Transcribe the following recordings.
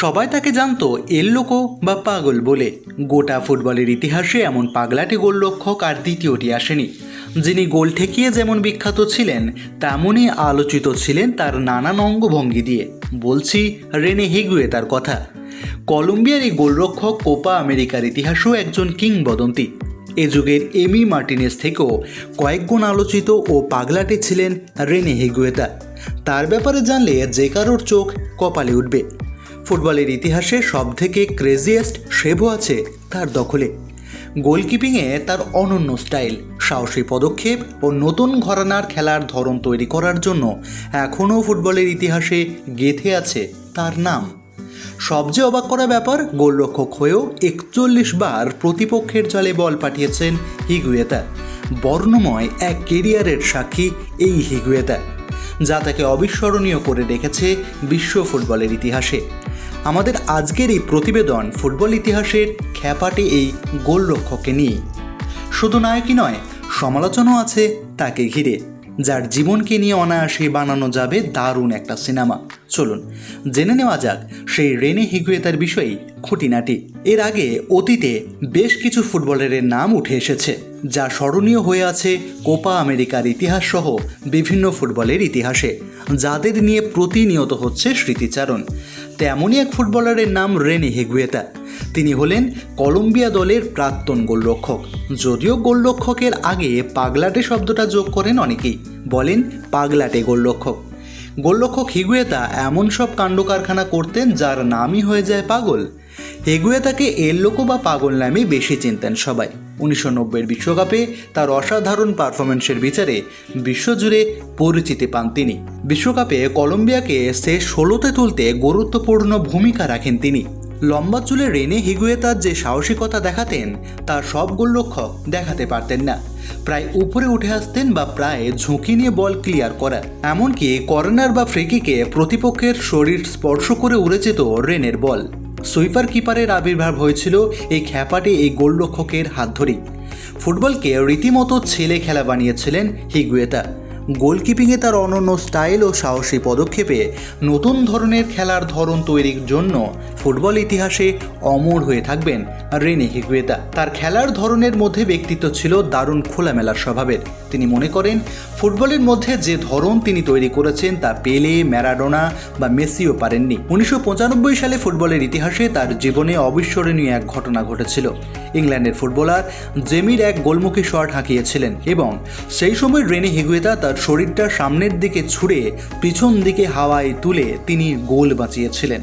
সবাই তাকে জানতো এল্লোকো বা পাগল বলে। গোটা ফুটবলের ইতিহাসে এমন পাগলাটে গোলরক্ষক আর দ্বিতীয়টি আসেনি। যিনি গোল ঠেকিয়ে যেমন বিখ্যাত ছিলেন, তেমনই আলোচিত ছিলেন তার নানান অঙ্গভঙ্গি দিয়ে। বলছি রেনে হিগুয়ে তার কথা। কলম্বিয়ার এই গোলরক্ষক কোপা আমেরিকার ইতিহাসও একজন কিংবদন্তি। এ যুগের এমি মার্টিনেস থেকেও কয়েকগুণ আলোচিত ও পাগলাটে ছিলেন রেনে হিগুয়েতা। তার ব্যাপারে জানলে যে কারোর চোখ কপালে উঠবে। ফুটবলের ইতিহাসে সবথেকে ক্রেজিয়েস্ট সেভও আছে তার দখলে। গোলকিপিংয়ে তার অনন্য স্টাইল, সাহসী পদক্ষেপ ও নতুন ঘরানার খেলার ধরন তৈরি করার জন্য এখনও ফুটবলের ইতিহাসে গেঁথে আছে তার নাম। সবচেয়ে অবাক করা ব্যাপার, গোলরক্ষক হয়েও একচল্লিশ বার প্রতিপক্ষের জলে বল পাঠিয়েছেন হিগুয়েতা। বর্ণময় এক কেরিয়ারের সাক্ষী এই হিগুয়েতা। যা তাকে অবিস্মরণীয় করে রেখেছে বিশ্ব ফুটবলের ইতিহাসে। আমাদের আজকের এই প্রতিবেদন ফুটবল ইতিহাসের খ্যাপাটে এই গোলরক্ষককে নিয়ে শুধু নায়কই নয়, সমালোচনাও আছে তাকে ঘিরে। যার জীবনকে নিয়ে অনায়াসে বানানো যাবে দারুণ একটা সিনেমা। চলুন, জেনে নেওয়া যাক সেই রেনে হিগুয়েতার বিষয়ে খুঁটিনাটি। এর আগে অতীতে বেশ কিছু ফুটবলারের নাম উঠে এসেছে, যা স্মরণীয় হয়ে আছে কোপা আমেরিকার ইতিহাস সহ বিভিন্ন ফুটবলের ইতিহাসে, যাদের নিয়ে প্রতিনিয়ত হচ্ছে স্মৃতিচারণ। তেমনই এক ফুটবলারের নাম রেনে হিগুয়েতা। তিনি হলেন কলম্বিয়া দলের প্রাক্তন গোলরক্ষক। যদিও গোলরক্ষকের আগে পাগলাটে শব্দটা যোগ করেন অনেকেই, বলেন পাগলাটে গোলরক্ষক। গোলরক্ষক হিগুয়েতা এমন সব কাণ্ড কারখানা করতেন যার নামই হয়ে যায় পাগল। হেগুয়েতাকে এল্লোকো বা পাগল নামে বেশি চিনতেন সবাই। উনিশশো নব্বইয়ের বিশ্বকাপে তার অসাধারণ পারফরমেন্সের বিচারে বিশ্বজুড়ে পরিচিতি পান তিনি। বিশ্বকাপে কলম্বিয়াকে শেষ ষোলোতে তুলতে গুরুত্বপূর্ণ ভূমিকা রাখেন তিনি। লম্বা চুলে রেনে হিগুয়েতার যে সাহসিকতা দেখাতেন, তার সব গোলরক্ষক দেখাতে পারতেন না। প্রায় উপরে উঠে আসতেন বা প্রায় ঝুঁকি নিয়ে বল ক্লিয়ার করা। এমনকি কর্নার বা ফ্রিকিকে প্রতিপক্ষের শরীর স্পর্শ করে উড়ে যেত রেনের বল। সুইপার কিপারের আবির্ভাব হয়েছিল এই খ্যাপাটে এই গোলরক্ষকের হাত ধরেই। ফুটবলকে রীতিমতো ছেলে খেলা বানিয়েছিলেন হিগুয়েতা। গোলকিপিংয়ে তার অনন্য স্টাইল ও সাহসী পদক্ষেপে নতুন ধরনের খেলার ধরন তৈরির জন্য ফুটবল ইতিহাসে অমর হয়ে থাকবেন রেনে হিগুয়েতা। তার খেলার ধরনের মধ্যে ব্যক্তিত্ব ছিল দারুণ খোলামেলার স্বভাবের। তিনি মনে করেন, ফুটবলের মধ্যে যে ধরন তিনি তৈরি করেছেন তা পেলে, ম্যারাডোনা বা মেসিও পারেননি। উনিশশো পঁচানব্বই সালে ফুটবলের ইতিহাসে তার জীবনে অবিস্মরণীয় এক ঘটনা ঘটেছিল। ইংল্যান্ডের ফুটবলার জেমির এক গোলমুখী শট হাঁকিয়েছিলেন এবং সেই সময় রেনে হিগুয়েতা তার শরীরটা সামনের দিকে ছুঁড়ে পিছন দিকে হাওয়ায় তুলে তিনি গোল বাঁচিয়েছিলেন।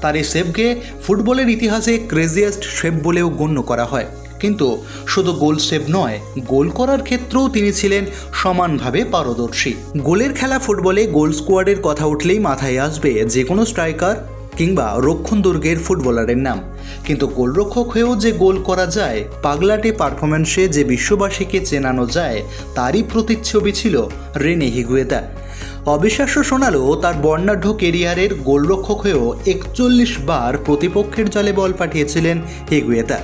তার এই সেভকে ফুটবলের ইতিহাসে ক্রেজিয়েস্ট সেভ বলেও গণ্য করা হয়। কিন্তু শুধু গোল সেভ নয়, গোল করার ক্ষেত্রেও তিনি ছিলেন সমানভাবে পারদর্শী। গোলের খেলা ফুটবলে গোল স্কোয়াডের কথা উঠলেই মাথায় আসবে যে কোনো স্ট্রাইকার কিংবা রক্ষণ দুর্গের ফুটবলারের নাম। কিন্তু গোলরক্ষক হয়েও যে গোল করা যায়, পাগলাটে পারফরমেন্সে যে বিশ্ববাসীকে চেনানো যায়, তারই প্রতিচ্ছবি ছিল রেনে হিগুয়েতা অবিশ্বাস্য শোনালেও তার বর্ণাঢ্য কেরিয়ারের গোলরক্ষক হয়েও একচল্লিশ বার প্রতিপক্ষের জলে বল পাঠিয়েছিলেন হিগুয়েতা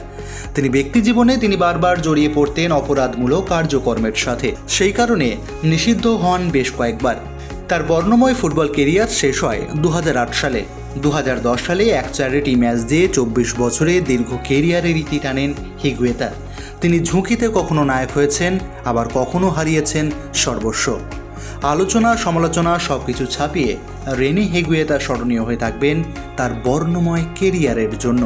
তিনি ব্যক্তি জীবনে তিনি বারবার জড়িয়ে পড়তেন অপরাধমূলক কার্যকর্মের সাথে। সেই কারণে নিষিদ্ধ হন বেশ কয়েকবার। তার বর্ণময় ফুটবল কেরিয়ার শেষ হয় দু হাজার আট সালে। দু হাজার দশ সালে এক চ্যারিটি ম্যাচ দিয়ে চব্বিশ বছরে দীর্ঘ কেরিয়ারের ইতি টানেন হিগুয়েতা। তিনি ঝুঁকিতে কখনো নায়ক হয়েছেন, আবার কখনো হারিয়েছেন সর্বস্ব। আলোচনা, সমালোচনা সব কিছু ছাপিয়ে রেনি হেগুয়েতা স্মরণীয় হয়ে থাকবেন তার বর্ণময় কেরিয়ারের জন্য।